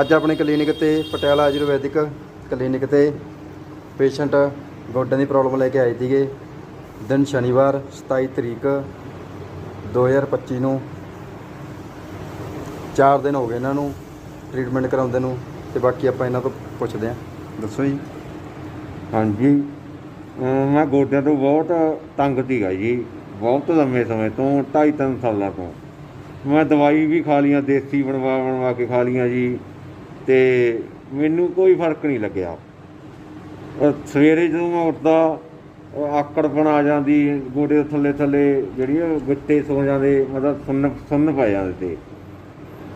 ਅੱਜ ਆਪਣੇ ਕਲੀਨਿਕ ਤੇ ਪਟਿਆਲਾ ਆਯੁਰਵੈਦਿਕ ਕਲੀਨਿਕ ਤੇ ਪੇਸ਼ੈਂਟ ਗੋਡਿਆਂ ਦੀ ਪ੍ਰੋਬਲਮ ਲੈ ਕੇ ਆਏ ਸੀਗੇ। ਦਿਨ ਸ਼ਨੀਵਾਰ 27 ਤਰੀਕ 2025 ਨੂੰ। 4 ਦਿਨ ਹੋ ਗਏ ਇਹਨਾਂ ਨੂੰ ਟ੍ਰੀਟਮੈਂਟ ਕਰਾਉਂਦੇ ਨੂੰ ਤੇ ਬਾਕੀ ਆਪਾਂ ਇਹਨਾਂ ਤੋਂ ਪੁੱਛਦੇ ਹਾਂ। ਦੱਸੋ ਜੀ। ਹਾਂਜੀ। ਮੈਂ ਗੋਡਿਆਂ ਤੋਂ ਬਹੁਤ ਤੰਗ ਸੀਗਾ ਜੀ, ਬਹੁਤ ਲੰਮੇ ਸਮੇਂ ਤੋਂ 2.5 ਤਿੰਨ ਸਾਲਾਂ ਤੋਂ। ਮੈਂ ਦਵਾਈ ਵੀ ਖਾ ਲੀਆਂ ਦੇਸੀ ਬਣਵਾ ਬਣਵਾ ਕੇ ਖਾ ਲੀਆਂ ਜੀ। ਤੇ ਮੈਨੂੰ ਕੋਈ ਫ਼ਰਕ ਨਹੀਂ ਲੱਗਿਆ। ਸਵੇਰੇ ਜਦੋਂ ਮੈਂ ਉੱਠਦਾ, ਅਹ ਆਕੜਪਣ ਆ ਜਾਂਦੀ, ਗੋਡੇ ਥੱਲੇ ਥੱਲੇ ਜਿਹੜੀ ਉਹ ਗਿੱਟੇ ਸੌ ਜਾਂਦੇ, ਮਤਲਬ ਸੁੰਨ ਸੁੰਨ ਪੈ ਜਾਂਦੇ ਤੇ।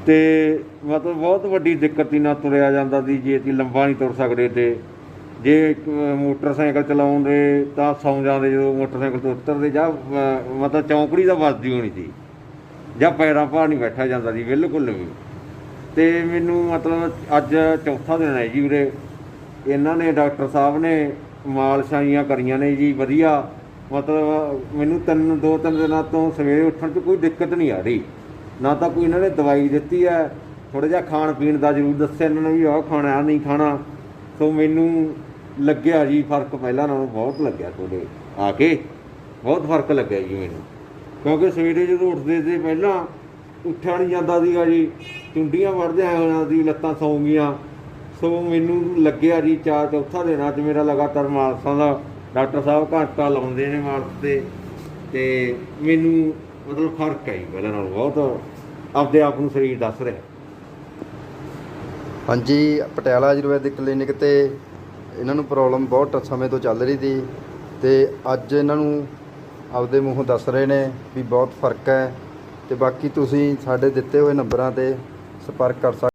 ਤੇ ਮਤਲਬ ਬਹੁਤ ਵੱਡੀ ਦਿੱਕਤ ਸੀ ਨਾ ਤੁਰਿਆ ਜਾਂਦਾ ਸੀ, ਜੇ ਅਸੀਂ ਲੰਬਾ ਨਹੀਂ ਤੁਰ ਸਕਦੇ ਤੇ। ਜੇ ਮੋਟਰਸਾਈਕਲ ਚਲਾਉਂਦੇ ਤਾਂ ਸੌਂ ਜਾਂਦੇ ਜਦੋਂ ਮੋਟਰਸਾਈਕਲ ਤੋਂ ਉਤਰਦੇ, ਜਾਂ ਮਤਲਬ ਚੌਂਕੜੀ ਦਾ ਵੱਜਦੀ ਹੋਣੀ ਸੀ, ਜਾਂ ਪੈਰਾਂ ਭਾਰ ਨਹੀਂ ਬੈਠਾ ਜਾਂਦਾ ਸੀ, ਬਿਲਕੁਲ ਵੀ। ਤੇ ਮੈਨੂੰ ਮਤਲਬ ਅੱਜ ਚੌਥਾ ਦਿਨ ਹੈ ਜੀ ਉਰੇ। ਇਹਨਾਂ ਨੇ, ਡਾਕਟਰ ਸਾਹਿਬ ਨੇ ਮਾਲਸ਼ਾਈਆਂ ਕਰੀਆਂ ਨੇ ਜੀ, ਵਧੀਆ। ਮਤਲਬ ਮੈਨੂੰ ਤਿੰਨ, ਦੋ, ਤਿੰਨ ਦਿਨਾਂ ਤੋਂ ਸਵੇਰੇ ਉੱਠਣ 'ਚ ਕੋਈ ਦਿੱਕਤ ਨਹੀਂ ਆ ਰਹੀ। ਨਾ ਤਾਂ ਕੋਈ ਇਹਨਾਂ ਨੇ ਦਵਾਈ ਦਿੱਤੀ ਹੈ। ਥੋੜਾ ਜਿਹਾ ਖਾਣ ਪੀਣ ਦਾ ਜ਼ਰੂਰ ਦੱਸਿਆ ਇਹਨਾਂ ਨੇ ਵੀ ਆਹ ਖਾਣਾ, ਆਹ ਨਹੀਂ ਖਾਣਾ। ਸੋ ਮੈਨੂੰ ਲੱਗਿਆ ਜੀ, ਫ਼ਰਕ ਪਹਿਲਾਂ ਨਾਲੋਂ ਬਹੁਤ ਲੱਗਿਆ ਤੁਹਾਡੇ ਆ ਕੇ। ਬਹੁਤ ਫ਼ਰਕ ਲੱਗਿਆ ਜੀ ਮੈਨੂੰ। ਕਿਉਂਕਿ ਸਵੇਰੇ ਜਦੋਂ ਉੱਠਦੇ ਸੀ ਪਹਿਲਾਂ ਉੱਠਿਆ ਨਹੀਂ ਜਾਂਦਾ ਸੀਗਾ ਜੀ। ਚੁੰਡੀਆਂ ਵੜਦਿਆਂ ਆਏ ਹੋਣਾ ਸੀ ਲੱਤਾਂ ਸੌਂ ਗਈਆਂ ਸੋ ਮੈਨੂੰ ਲੱਗਿਆ ਜੀ ਚਾਰ ਚੌਥਾ ਦਿਨ ਅੱਜ ਮੇਰਾ ਲਗਾਤਾਰ ਮਾਲਸਾਂ ਦਾ ਡਾਕਟਰ ਸਾਹਿਬ ਘੰਟਾ ਲਾਉਂਦੇ ਨੇ ਮਾਲਸ ਤੇ। ਤੇ ਮੈਨੂੰ ਮਤਲਬ ਫ਼ਰਕ ਹੈ ਜੀ ਪਹਿਲਾਂ ਨਾਲੋਂ ਬਹੁਤ। ਆਪਦੇ ਆਪ ਨੂੰ ਸਰੀਰ ਦੱਸ ਰਿਹਾ। ਹਾਂਜੀ, ਪਟਿਆਲਾ ਆਯੁਰਵੈਦਿਕ ਕਲੀਨਿਕ ਤੇ ਇਹਨਾਂ ਨੂੰ ਪ੍ਰੋਬਲਮ ਬਹੁਤ ਸਮੇਂ ਤੋਂ ਚੱਲ ਰਹੀ ਸੀ। ਤੇ ਅੱਜ ਇਹਨਾਂ ਨੂੰ ਆਪਦੇ ਮੂੰਹੋਂ ਦੱਸ ਰਹੇ ਨੇ ਵੀ ਬਹੁਤ ਫ਼ਰਕ ਹੈ। ਤੇ ਬਾਕੀ ਤੁਸੀਂ ਸਾਡੇ ਦਿੱਤੇ ਹੋਏ ਨੰਬਰਾਂ ਤੇ ਸੰਪਰਕ ਕਰ ਸਕਦੇ